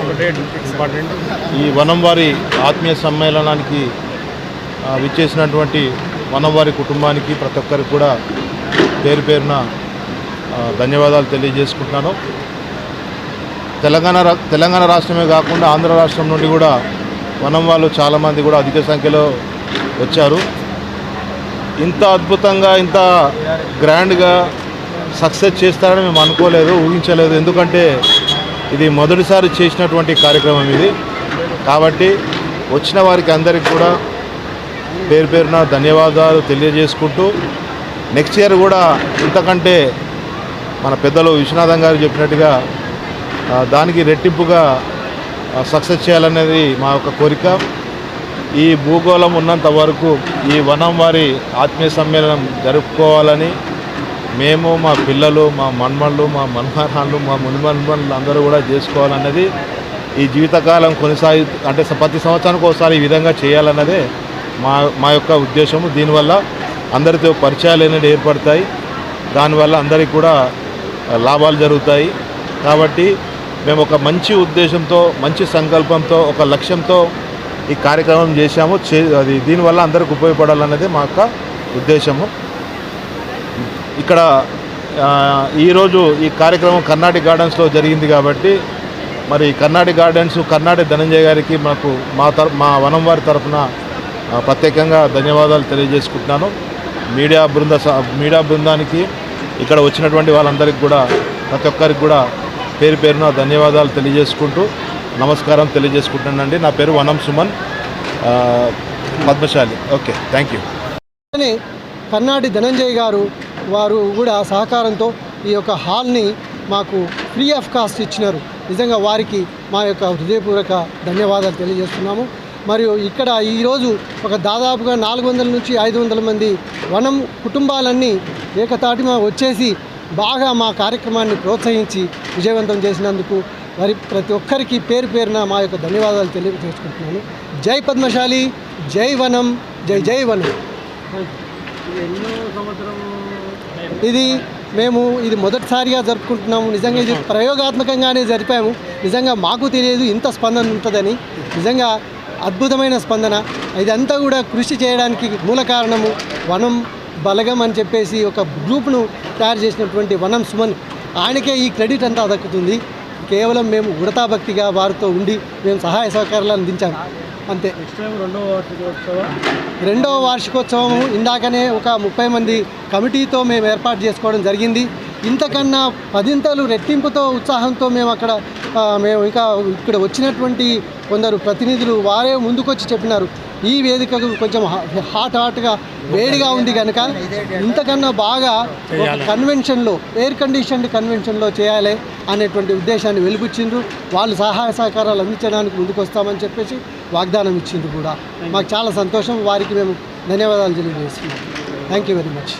Important ఈ వనం వారి ఆత్మీయ సమ్మేళనానికి విచ్చేసినటువంటి వనం వారి కుటుంబానికి ప్రతి ఒక్కరికి కూడా పేరు పేరున ధన్యవాదాలు తెలియజేసుకుంటున్నాను. తెలంగాణ రా- తెలంగాణ రాష్ట్రమే కాకుండా ఆంధ్ర రాష్ట్రం నుండి కూడా వనం వాళ్ళు చాలామంది కూడా అధిక సంఖ్యలో వచ్చారు. ఇంత అద్భుతంగా ఇంత గ్రాండ్గా సక్సెస్ చేస్తారని మేము అనుకోలేదు ఊహించలేదు. ఎందుకంటే ఇది మొదటిసారి చేసినటువంటి కార్యక్రమం ఇది. కాబట్టి వచ్చిన వారికి అందరికి కూడా పేరు పేరున ధన్యవాదాలు తెలియజేసుకుంటూ నెక్స్ట్ ఇయర్ కూడా ఇంతకంటే మన పెద్దలు విశ్వనాథం గారు చెప్పినట్టుగా దానికి రెట్టింపుగా సక్సెస్ చేయాలనేది మా యొక్క కోరిక. ఈ భూగోళం ఉన్నంత వరకు ఈ వనం వారి ఆత్మీయ సమ్మేళనం జరుపుకోవాలని మేము మా పిల్లలు మా మన్మళ్ళు మా మన్మరాళ్ళు మా మునిమన్మళ్ళు అందరూ కూడా చేసుకోవాలన్నది ఈ జీవితకాలం కొనసాగి అంటే ప్రతి సంవత్సరానికి ఒకసారి ఈ విధంగా చేయాలన్నదే మా మా యొక్క ఉద్దేశము. దీనివల్ల అందరితో పరిచయాలు అనేది ఏర్పడతాయి. దానివల్ల అందరికీ కూడా లాభాలు జరుగుతాయి. కాబట్టి మేము ఒక మంచి ఉద్దేశంతో మంచి సంకల్పంతో ఒక లక్ష్యంతో ఈ కార్యక్రమం చేశాము. చే అది దీనివల్ల అందరికి ఉపయోగపడాలన్నది మా యొక్క ఉద్దేశము. ఇక్కడ ఈరోజు ఈ కార్యక్రమం కర్ణాటక గార్డెన్స్లో జరిగింది కాబట్టి మరి కర్ణాటక గార్డెన్స్ కర్ణాటక ధనంజయ గారికి మాకు మా తర మా వనం వారి తరఫున ప్రత్యేకంగా ధన్యవాదాలు తెలియజేసుకుంటున్నాను. మీడియా బృంద మీడియా బృందానికి ఇక్కడ వచ్చినటువంటి వాళ్ళందరికీ కూడా ప్రతి ఒక్కరికి కూడా పేరు పేరున ధన్యవాదాలు తెలియజేసుకుంటూ నమస్కారం తెలియజేసుకుంటున్నానండి. నా పేరు Vanam Suman Padmashali. Okay thank you. Karnati Dhananjay garu వారు కూడా సహకారంతో ఈ యొక్క హాల్ని మాకు ఫ్రీ ఆఫ్ కాస్ట్ ఇచ్చినారు. నిజంగా వారికి మా యొక్క హృదయపూర్వక ధన్యవాదాలు తెలియజేస్తున్నాము. మరియు ఇక్కడ ఈరోజు ఒక దాదాపుగా నాలుగు వందల నుంచి ఐదు వందల మంది వనం కుటుంబాలన్నీ ఏకతాటిమా వచ్చేసి బాగా మా కార్యక్రమాన్ని ప్రోత్సహించి విజయవంతం చేసినందుకు మరి ప్రతి ఒక్కరికి పేరు పేరున మా యొక్క ధన్యవాదాలు తెలియజేసుకుంటున్నాను. జై పద్మశాలి జై వనం జై జై వనం. ఇది మేము ఇది మొదటిసారిగా జరుపుకుంటున్నాము. నిజంగా ఇది ప్రయోగాత్మకంగానే జరిపాము. నిజంగా మాకు తెలియదు ఇంత స్పందన ఉంటుందని. నిజంగా అద్భుతమైన స్పందన. ఇదంతా కూడా కృషి చేయడానికి మూల కారణము వనం బలగం అని చెప్పేసి ఒక గ్రూప్ను తయారు చేసినటువంటి వనం సుమన్. ఆయనకే ఈ క్రెడిట్ అంతా దక్కుతుంది. కేవలం మేము ఉడతాభక్తిగా వారితో ఉండి మేము సహాయ సహకారాలు అందించాము. అంతే. రెండవ వార్షికోత్సవము ఇందాకనే ఒక ముప్పై మంది కమిటీతో మేము ఏర్పాటు చేసుకోవడం జరిగింది. ఇంతకన్నా పదింతలు రెట్టింపుతో ఉత్సాహంతో మేము అక్కడ మేము ఇంకా ఇక్కడ వచ్చినటువంటి కొందరు ప్రతినిధులు వారే ముందుకొచ్చి చెప్పినారు. ఈ వేదికకు కొంచెం హాట్ హాట్గా వేడిగా ఉంది కనుక ఇంతకన్నా బాగా కన్వెన్షన్లో ఎయిర్ కండిషన్డ్ కన్వెన్షన్లో చేయాలి అనేటువంటి ఉద్దేశాన్ని వెలిపుచ్చిండ్రు వాళ్ళు సహాయ సహకారాలు అందించడానికి ముందుకు వస్తామని చెప్పేసి వాగ్దానం ఇచ్చిండ్రు కూడా. మాకు చాలా సంతోషం. వారికి మేము ధన్యవాదాలు తెలియజేస్తున్నాం. Thank you very much